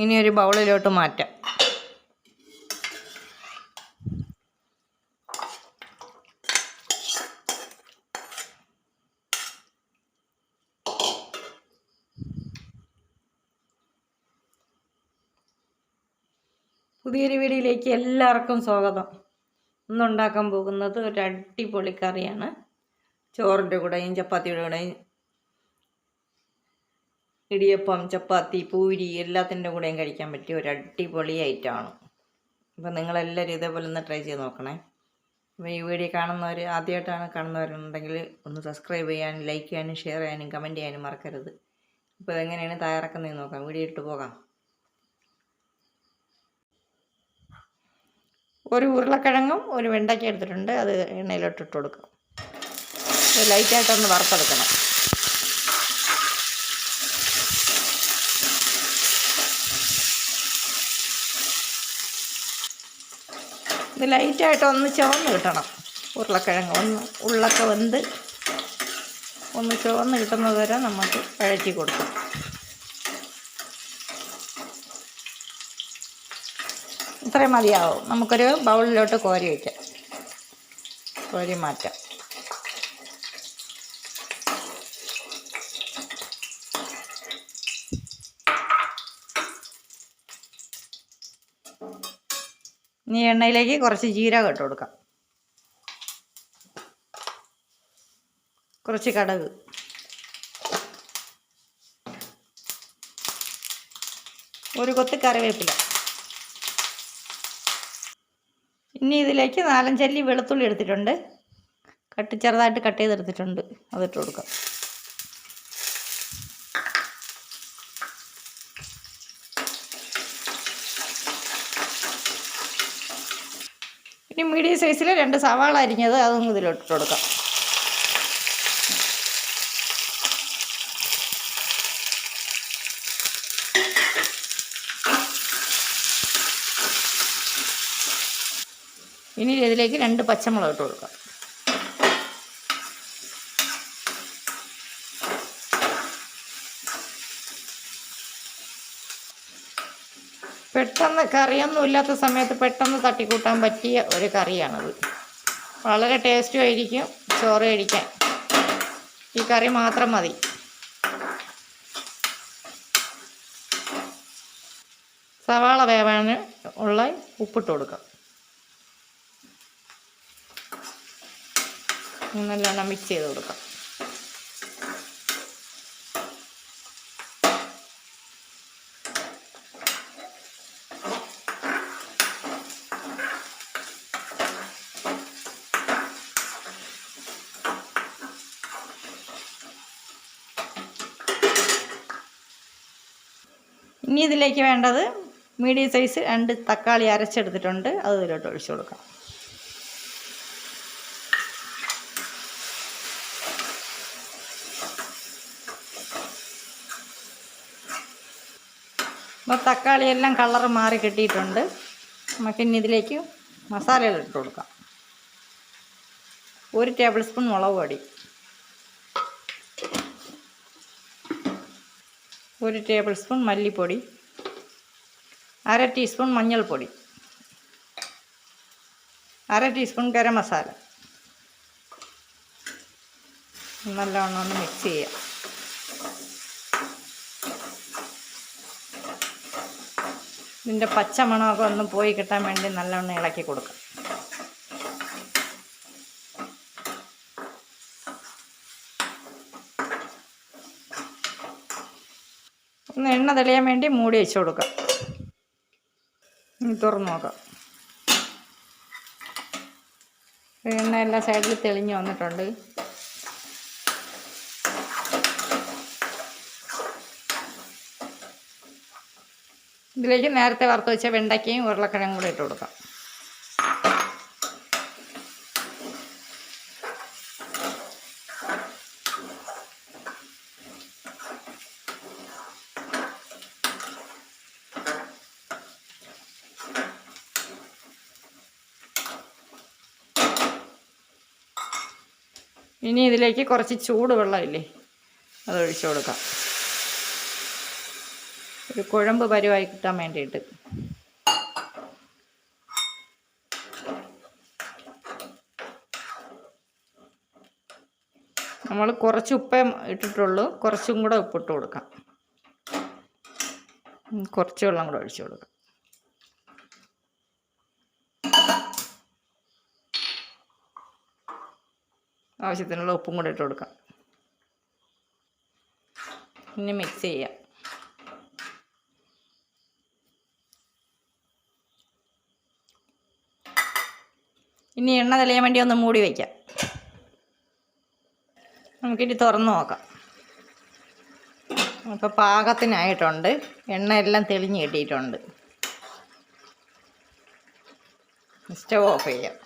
ഇനി ഒരു ബൗളിലോട്ട് മാറ്റാം. പുതിയൊരു വീഡിയോയിലേക്ക് എല്ലാവർക്കും സ്വാഗതം. ഇന്നുണ്ടാക്കാൻ പോകുന്നത് ഒരു അടിപൊളി കറിയാണ്. ചോറിന്റെ കൂടെയും ചപ്പാത്തിയുടെ കൂടെയും ഇടിയപ്പം ചപ്പാത്തി പൂരി എല്ലാത്തിന്റെ കൂടെയും കഴിക്കാൻ പറ്റിയ ഒരു അടിപൊളി ഐറ്റമാണ്. അപ്പോൾ നിങ്ങളെല്ലാവരും ഇതേപോലെ ഒന്ന് ട്രൈ ചെയ്ത് നോക്കണേ. അപ്പോൾ ഈ വീഡിയോ കാണുന്നവർ ആദ്യമായിട്ടാണ് കാണുന്നവരുണ്ടെങ്കിൽ ഒന്ന് സബ്സ്ക്രൈബ് ചെയ്യാനും ലൈക്ക് ചെയ്യാനും ഷെയർ ചെയ്യാനും കമന്റ് ചെയ്യാനും മറക്കരുത്. അപ്പോൾ ഇതെങ്ങനെയാണ് തയ്യാറാക്കുന്നതെന്ന് നോക്കാം. വീഡിയോ ഇട്ട് പോകാം. ഒരു ഉരുളക്കിഴങ്ങും ഒരു വെണ്ടയ്ക്ക എടുത്തിട്ടുണ്ട്. അത് എണ്ണയിലോട്ട് ഇട്ട് കൊടുക്കാം. ലൈറ്റായിട്ടൊന്ന് വറുത്തെടുക്കണം. ഇത് ലൈറ്റായിട്ട് ഒന്ന് ചുവന്ന് കിട്ടണം. ഉരുളക്കിഴങ്ങ് ഒന്ന് ഉള്ളൊക്കെ വെന്ത് ഒന്ന് ചുവന്ന് കിട്ടുന്നത് വരെ നമുക്ക് വഴറ്റി കൊടുക്കാം. ഇത്രയും മതിയാവും. നമുക്കൊരു ബൗളിലോട്ട് കോരി വയ്ക്കാം. കോരി മാറ്റാം. ഇനി എണ്ണയിലേക്ക് കുറച്ച് ജീരകം ഇട്ട് കൊടുക്കാം. കുറച്ച് കടുക്. ഒരു കൊത്ത് കറിവേപ്പില. ഇനി ഇതിലേക്ക് നാലഞ്ചല്ലി വെളുത്തുള്ളി എടുത്തിട്ടുണ്ട്. കട്ട് ചെറുതായിട്ട് കട്ട് ചെയ്തെടുത്തിട്ടുണ്ട്. അതിട്ട് കൊടുക്കാം. ഇനി മീഡിയം സൈസിൽ രണ്ട് സവാള അരിഞ്ഞത് അതൊന്നും ഇതിലോട്ട് കൊടുക്കാം. ഇനി ഇതിലേക്ക് രണ്ട് പച്ചമുളക് ഇട്ട് കൊടുക്കാം. പെട്ടെന്ന് കറിയൊന്നും ഇല്ലാത്ത സമയത്ത് പെട്ടെന്ന് തട്ടിക്കൂട്ടാൻ പറ്റിയ ഒരു കറിയാണത്. വളരെ ടേസ്റ്റും ആയിരിക്കും ചോറ് കഴിക്കാൻ. ഈ കറി മാത്രം മതി. സവാള വേവാൻ ഉള്ള ഉപ്പിട്ട് കൊടുക്കാം. നല്ലോണം മിക്സ് ചെയ്ത് കൊടുക്കാം. ഇനി ഇതിലേക്ക് വേണ്ടത് മീഡിയം സൈസ് രണ്ട് തക്കാളി അരച്ചെടുത്തിട്ടുണ്ട്. അത് ഇതിലോട്ട് ഒഴിച്ചു കൊടുക്കാം. അപ്പോൾ തക്കാളി എല്ലാം കളർ മാറി കിട്ടിയിട്ടുണ്ട്. നമുക്കിനി ഇതിലേക്ക് മസാലകൾ ഇട്ട് കൊടുക്കാം. ഒരു ടേബിൾ സ്പൂൺ മുളക് പൊടി. ഒരു ടേബിൾ സ്പൂൺ മല്ലിപ്പൊടി അര ടീസ്പൂൺ മഞ്ഞൾപ്പൊടി അര ടീസ്പൂൺ ഗരം മസാല. നല്ലവണ്ണം ഒന്ന് മിക്സ് ചെയ്യാം. ഇതിന്റെ പച്ചമണമൊക്കെ ഒന്ന് പോയി കിട്ടാൻ വേണ്ടി നല്ലവണ്ണം ഇളക്കി കൊടുക്കാം. ഒന്ന് എണ്ണ തെളിയാൻ വേണ്ടി മൂടി വെച്ച് കൊടുക്കാം. ഇനി തുറന്നു നോക്കാം. എണ്ണ എല്ലാ സൈഡിൽ തെളിഞ്ഞു വന്നിട്ടുണ്ട്. ഇതിലേക്ക് നേരത്തെ വറുത്ത് വെച്ച വെണ്ടയ്ക്കയും ഉരുളക്കിഴങ്ങും കൂടി ഇട്ട് കൊടുക്കാം. ഇനി ഇതിലേക്ക് കുറച്ച് ചൂട് വെള്ളമില്ലേ അത് ഒഴിച്ചു കൊടുക്കാം. ഒരു കുഴമ്പ് പരുവായി കിട്ടാൻ വേണ്ടിയിട്ട്. നമ്മൾ കുറച്ച് ഉപ്പേ ഇട്ടിട്ടുള്ളൂ. കുറച്ചും കൂടെ ഉപ്പിട്ട് കൊടുക്കാം. കുറച്ച് വെള്ളം കൂടെ ഒഴിച്ചു കൊടുക്കാം. ആവശ്യത്തിനുള്ള ഉപ്പും കൂടെ ഇട്ട് കൊടുക്കാം. പിന്നെ മിക്സ് ചെയ്യാം. ഇനി എണ്ണ തെളിയാൻ വേണ്ടി ഒന്ന് മൂടി വയ്ക്കാം നമുക്കിനി തുറന്ന് നോക്കാം. അപ്പോൾ പാകത്തിനായിട്ടുണ്ട്. എണ്ണ എല്ലാം തെളിഞ്ഞ് കിട്ടിയിട്ടുണ്ട്. സ്റ്റവ് ഓഫ് ചെയ്യാം.